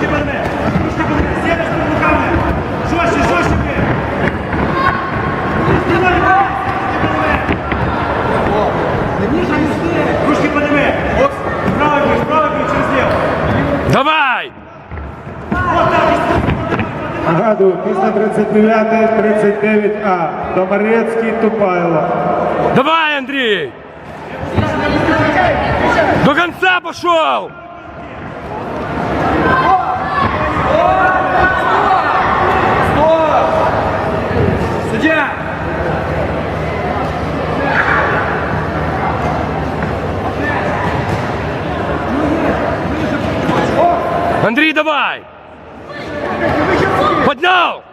Трошки берне, трошки берне, сідай з руками. Жорстче, жорстче ти. Стіна руками. Не можна нести. Трошки подиви. От, правий бій, правий бій, через ліво. Давай! Нагадую, після 39 39А. Домарецький Тупайло. Давай, Андрей. До конца пошел! Андрей, давай! Поднял!